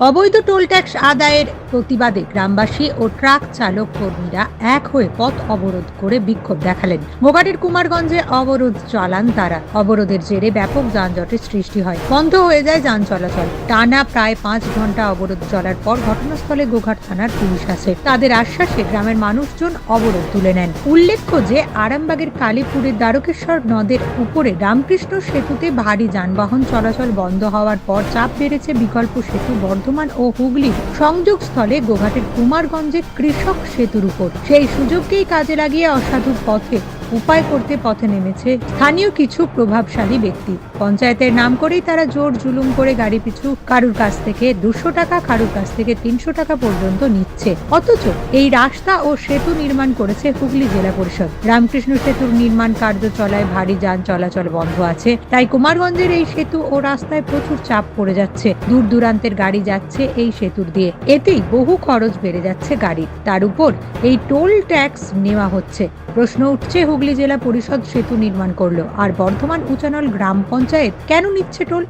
অবৈধ toll tax আদায়ের প্রতিবাদে গ্রামবাসী ও ট্রাক চালক কর্মীরা এক হয়ে পথ অবরোধ করে বিক্ষোভ দেখালেন। গোঘাটের কুমারগঞ্জে অবরোধ চালান তারা। অবরোধের জেরে ব্যাপক যানজটের সৃষ্টি হয়। বন্ধ হয়ে যায় যান চলাচল। টানা প্রায় পাঁচ ঘণ্টা অবরোধ চলার পর ঘটনাস্থলে গোঘাট থানার পুলিশ আসে। তাদের আশ্বাসে গ্রামের মানুষজন অবরোধ তুলে নেন। উল্লেখ্য যে, আরামবাগের কালীপুরের দ্বারকেশ্বর নদের উপরে রামকৃষ্ণ সেতুতে ভারী যানবাহন চলাচল বন্ধ হওয়ার পর চাপ বেড়েছে বিকল্প সেতু বর্ধমান ও হুগলি সংযোগস্থলে গোঘাটের কুমারগঞ্জে কৃষক সেতুর উপর। সেই সুযোগকেই কাজে লাগিয়ে অসাধু পথে উপায় করতে পথে নেমেছে স্থানীয় কিছু প্রভাবশালী ব্যক্তি। পঞ্চায়েতের নাম করেই তারা জোর জুলুম করে গাড়ি পিছু কারুর কাছ থেকে দুশো টাকা, কারুর কাছ থেকে তিনশো টাকা পর্যন্ত নিচ্ছে। অথচ এই রাস্তা ও সেতু নির্মাণ করেছে হুগলি জেলা পরিষদ। রামকৃষ্ণ সেতুর নির্মাণ কার্য চলায় ভারী যান চলাচল বন্ধ আছে। তাই কুমারগঞ্জের এই সেতু ও রাস্তায় প্রচুর চাপ পড়ে যাচ্ছে। দূর দূরান্তের গাড়ি যাচ্ছে এই সেতুর দিয়ে। এতেই বহু খরচ বেড়ে যাচ্ছে গাড়ির। তার উপর এই টোল ট্যাক্স নেওয়া হচ্ছে। প্রশ্ন উঠছে হুগলি জেলা পরিষদ সেতু নির্মাণ করল। আর বর্ধমান উচানল গ্রাম পঞ্চায়েত কেন নিচ্ছে টোল?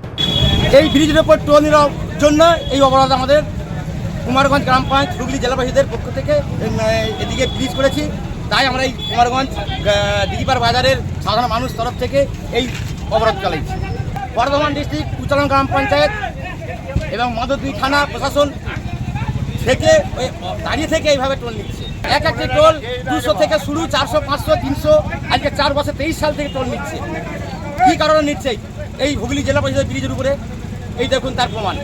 এই ব্রিজের ওপর টোল নেওয়ার জন্য এই অপরাধ আমাদের কুমারগঞ্জ গ্রাম পঞ্চায়েত হুগলি জেলাবাসীদের পক্ষ থেকে এদিকে ব্রিজ করেছি। তাই আমরা এই কুমারগঞ্জ দিঘিপাড় বাজারের সাধারণ মানুষ তরফ থেকে এই অবরোধ চালাইছি। বর্ধমান ডিস্ট্রিক্ট উচ্চারণ গ্রাম পঞ্চায়েত এবং মদতী থানা প্রশাসন থেকে দাঁড়িয়ে থেকে এইভাবে টোল নিচ্ছে। এক একটি টোল দুশো থেকে শুরু চারশো পাঁচশো তিনশো আজকে চার বছর তেইশ সাল থেকে টোল নিচ্ছে। কী কারণে নিচ্ছে? এই হুগলি জেলা পরিষদের ব্রিজের উপরে। এই দেখুন তার প্রমাণ।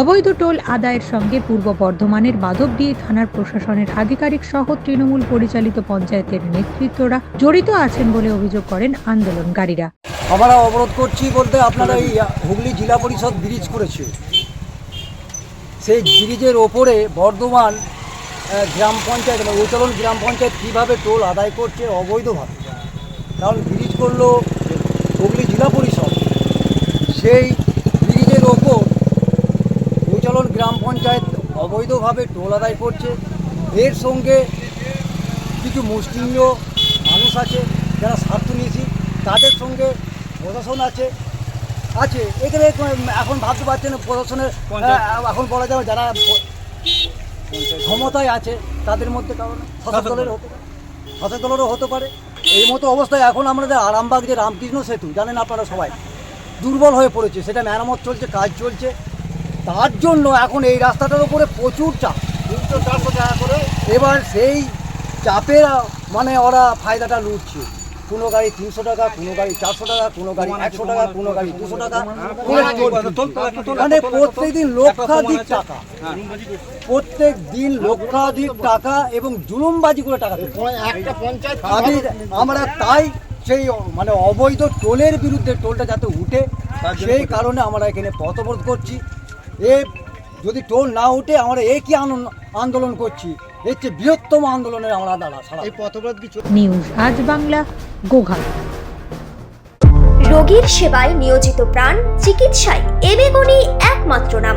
অবৈধ টোল আদায়ের সঙ্গে পূর্ব বর্ধমানের মাধবদী থানার প্রশাসনের আধিকারিক সহ তৃণমূল পরিচালিত পঞ্চায়েতের নেতৃত্বরা জড়িত আছেন বলে অভিযোগ করেন আন্দোলনকারীরা। আমরা অবরোধ করছি বলতে আপনারা এই হুগলি জেলা পরিষদ ব্রিজ করেছে। সেই ব্রিজের ওপরে বর্ধমান গ্রাম পঞ্চায়েত মানে উচলন গ্রাম পঞ্চায়েত কীভাবে টোল আদায় করছে অবৈধভাবে? কারণ ব্রিজ করল হুগলি জেলা পরিষদ। সেই ব্রিজের ওপর উচলন গ্রাম পঞ্চায়েত অবৈধভাবে টোল আদায় করছে। এর সঙ্গে কিছু মুসলিম মানুষ আছে যারা স্বার্থনীতি তাদের সঙ্গে প্রশাসন আছে আছে। এখানে এখন ভাবতে পারছেন প্রশাসনের এখন বলা যাবে যারা ক্ষমতায় আছে তাদের মধ্যে কারণ শাসক দলের হতে পারে। শাসক দলেরও হতে পারে। এই মতো অবস্থায় এখন আমাদের আরামবাগ যে রামকৃষ্ণ সেতু জানেন আপনারা সবাই দুর্বল হয়ে পড়েছে। সেটা মেরামত চলছে কাজ চলছে। তার জন্য এখন এই রাস্তাটার উপরে প্রচুর চাপ। তিনশো চারশো টাকা করে এবার সেই চাপের মানে ওরা ফায়দাটা লুটছে। কোনো গাড়ি তিনশো টাকা, কোনো গাড়ি চারশো টাকা, কোনো গাড়ি একশো টাকা, কোনো গাড়ি দুশো টাকা। মানে প্রত্যেকদিন লক্ষাধিক টাকা। প্রত্যেক দিন লক্ষাধিক টাকা এবং জুলুমবাজি করে টাকা। আমি আমরা তাই সেই মানে অবৈধ টোলের বিরুদ্ধে টোলটা যাতে উঠে, সেই কারণে আমরা এখানে পথবোধ করছি। এ যদি টোল না উঠে আমরা একই আন্দোলন করছি। এর চেয়ে বৃহত্তম আন্দোলনের আমরা দাঁড়া কিছু নিউজ আজ বাংলা গোঘাট। রোগীর সেবায় নিয়োজিত প্রাণ চিকিৎসায় এবেগুনি একমাত্র নাম।